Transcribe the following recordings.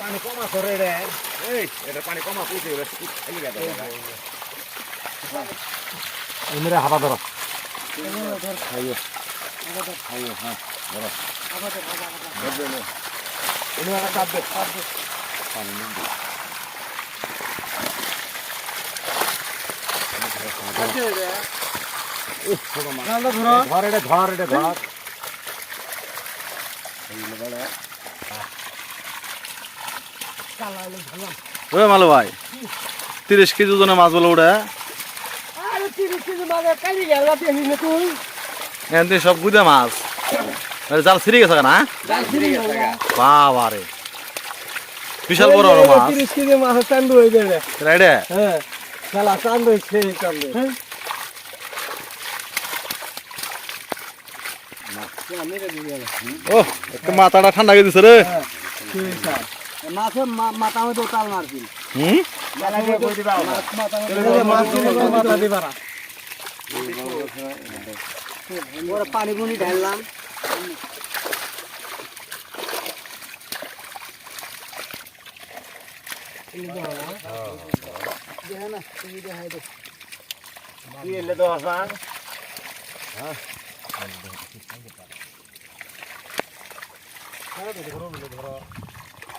পানি কমা করে রে। এই এটা পানি কমা পুষে রে খালি গেছে এমরে হাবা ধরো। খাইও। খাইও হ্যাঁ ধরো। ধরবে না এমরে একটা চাপ দে। চাপ দে। পানি নিন ধরো। ধর এটা ধর এটা ধর। ওই মালো ভাই তিরিশ কেজি ওজনের মাছ বলে ওটা এখান সব গুদে মাছ। জাল ছিঁড়ে গেছে না গেছে গা। বাবা রে। বিশাল বড় বড় মাছ। তিরিশ কেজি মাছ চান্দু হয়ে যাবে রাইডে? হ্যাঁ খেলা চান্দু ও একটু মাথাটা ঠান্ডা দিছে রে। মাছের মাথা মধ্যে তাল মারছি হুম? মাথা দিবা ওরা পানি পুনি ঢাললাম। কি এলে তো হাসান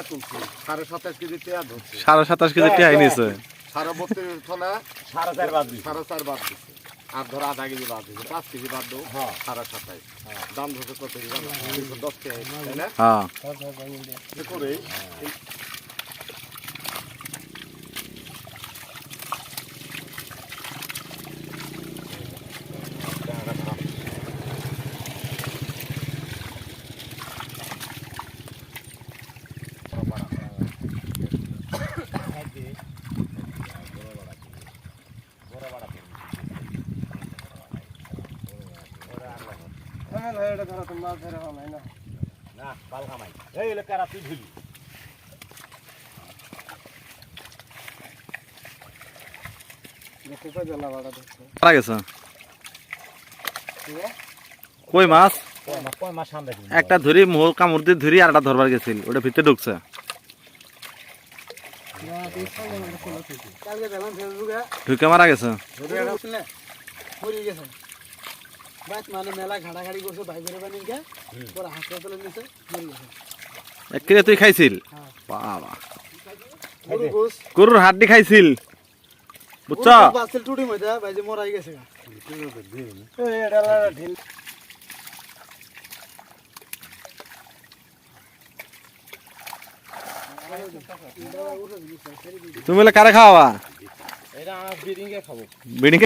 তুলছি সাড়ে সাতাশ কেজি পেঁয়া ধরছি সাড়ে সাতাশ কেজি টিহাই নিছে সাড়ে বত্রিশ থনা সাড়ে চার বাদ সাড়ে চার বাদ দিচ্ছে আর ধর আধা কেজি বাদ দিচ্ছে পাঁচ কেজি বাদ দেবো সাড়ে সাতাইশ দাম ধরছে কত কেজি জানো তিনশো দশ না। কামাই এই ধুলি মারা গেছে। কই মাছ? একটা ধরি মোহর কামড় দিয়ে ধরি আর একটা ধরবার গেছিল। ওটা ভিতরে ঢুকছে। ঢুকে মারা গেছে। বাস মানে মেলা ঘাটাঘাটি করছে ভাই বেরোবে নিকে পরে হাসপাতালে নিছে মরে গেছে। এক তুই খাইছিল? হ্যাঁ। বাবা। গরুর হাড্ডি খাইছিল? বুঝছ? বাসেল টুটি মধ্যে ভাই যে মরাই গেছে গা। এই এটা লাগা ঢিল। তুমি কারে এটা আমার খাব। বিড়ি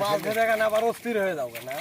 মাছ ধরে কেন আবার অস্থির হয়ে যাবে না?